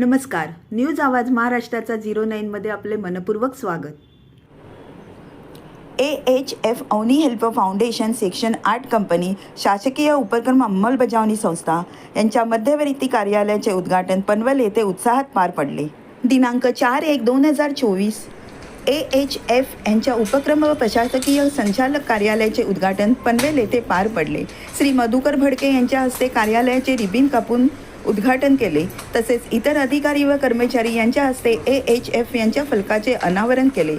नमस्कार. न्यूज आवाज महाराष्ट्राचा झिरो नाईनमध्ये आपले मनपूर्वक स्वागत. A H F Avani help foundation section आठ कंपनी शासकीय उपक्रम अंमलबजावणी संस्था यांच्या मध्यवर्ती कार्यालयाचे उद्घाटन पनवेल येथे उत्साहात पार पडले. दिनांक चार एक दोन हजार चोवीस ए एच एफ यांच्या उपक्रम व प्रशासकीय संचालक कार्यालयाचे उद्घाटन पनवेल येथे पार पडले. श्री मधुकर भडके यांच्या हस्ते कार्यालयाचे रिबिन कापून उद्घाटन केले. तसेच इतर अधिकारी व कर्मचारी यांच्या हस्ते ए एच एफ यांच्या फलकाचे अनावरण केले.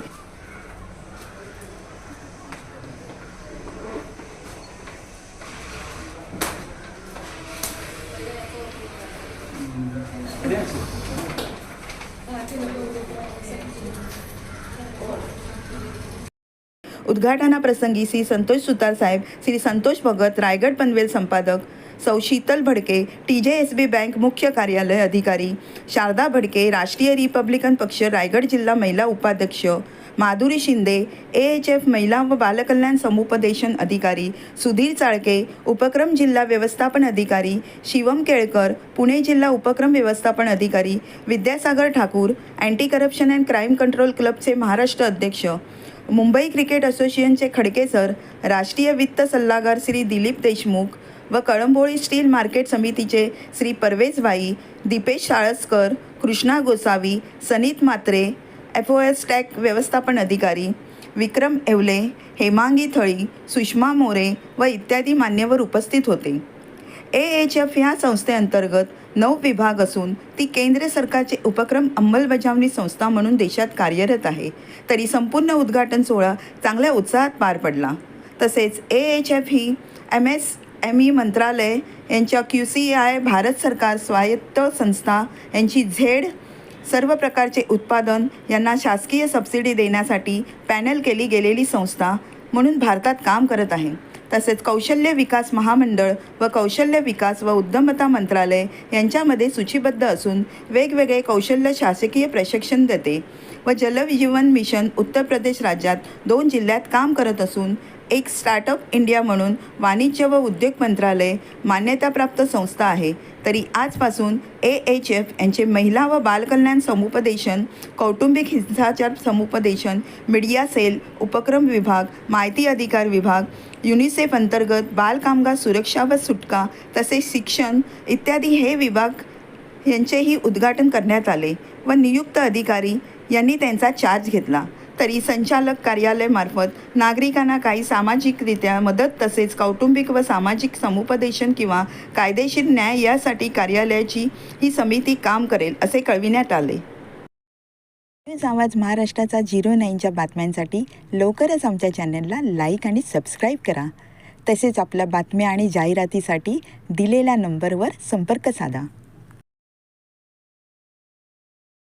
उद्घाटनाप्रसंगी श्री संतोष सुतार साहेब श्री संतोष भगत रायगड पनवेल संपादक सौ Sheetal Bhadke T J S B bank मुख्य कार्यालय अधिकारी। शारदा भडके राष्ट्रीय रिपब्लिकन पक्ष रायगड जिल्हा महिला उपाध्यक्ष। Madhuri Shinde A H F महिला व बालकल्याण समुपदेशन अधिकारी। सुधीर चाळके उपक्रम जिल्हा व्यवस्थापन अधिकारी। शिवम केळकर पुणे जिल्हा उपक्रम व्यवस्थापन अधिकारी। Vidyasagar Thakur anti corruption and crime control क्लबचे महाराष्ट्र अध्यक्ष. मुंबई क्रिकेट असोसिएशनचे खडके सर राष्ट्रीय वित्त सल्लागार श्री दिलीप देशमुख व कळंबोळी स्टील मार्केट समितीचे Shri Parvez bhai Deepesh Shalaskar Krishna Gosavi Sanit Matre F O S tack व्यवस्थापन अधिकारी विक्रम एवले हेमांगी थळी सुषमा मोरे व इत्यादी मान्यवर उपस्थित होते. ए एच एफ ह्या संस्थेअंतर्गत नऊ विभाग असून ती केंद्र सरकारचे उपक्रम अंमलबजावणी संस्था म्हणून देशात कार्यरत आहे. तरी संपूर्ण उद्घाटन सोहळा चांगल्या उत्साहात पार पडला. तसेच ए एच एफ ही एम एस एम ई मंत्रालय यांच्या क्यू सी आय भारत सरकार स्वायत्त संस्था यांची झेड सर्व प्रकारचे उत्पादन यांना शासकीय सबसिडी देण्यासाठी पॅनल केली गेलेली संस्था म्हणून भारतात काम करत आहे. तसेच कौशल्य विकास महामंडळ व कौशल्य विकास व उद्यमता मंत्रालय यांच्यामध्ये सूचीबद्ध असून वेगवेगळे कौशल्य शासकीय प्रशिक्षण देते व जलजीवन मिशन उत्तर प्रदेश राज्यात दोन जिल्ह्यात काम करत असून एक स्टार्टअप इंडिया म्हणून वाणिज्य व उद्योग मंत्रालय मान्यताप्राप्त संस्था आहे. तरी आजपासून ए एच एफ यांचे महिला व बालकल्याण समुपदेशन कौटुंबिक हिंसाचार समुपदेशन मीडिया सेल उपक्रम विभाग माहिती अधिकार विभाग युनिसेफ अंतर्गत बालकामगार सुरक्षा व सुटका तसेच शिक्षण इत्यादी हे विभाग यांचेही उद्घाटन करण्यात आले व नियुक्त अधिकारी यांनी त्यांचा चार्ज घेतला. तरी संचालक कार्यालयामार्फत नागरिकांना काही सामाजिकरित्या मदत तसेच कौटुंबिक व सामाजिक समुपदेशन किंवा कायदेशीर न्याय यासाठी कार्यालयाची ही समिती काम करेल असे कळविण्यात आले. आवाज महाराष्ट्राचा झिरो नाईनच्या बातम्यांसाठी लवकरच आमच्या चॅनलला लाईक आणि सबस्क्राईब करा. तसेच आपल्या बातम्या आणि जाहिरातीसाठी दिलेल्या नंबरवर संपर्क साधा.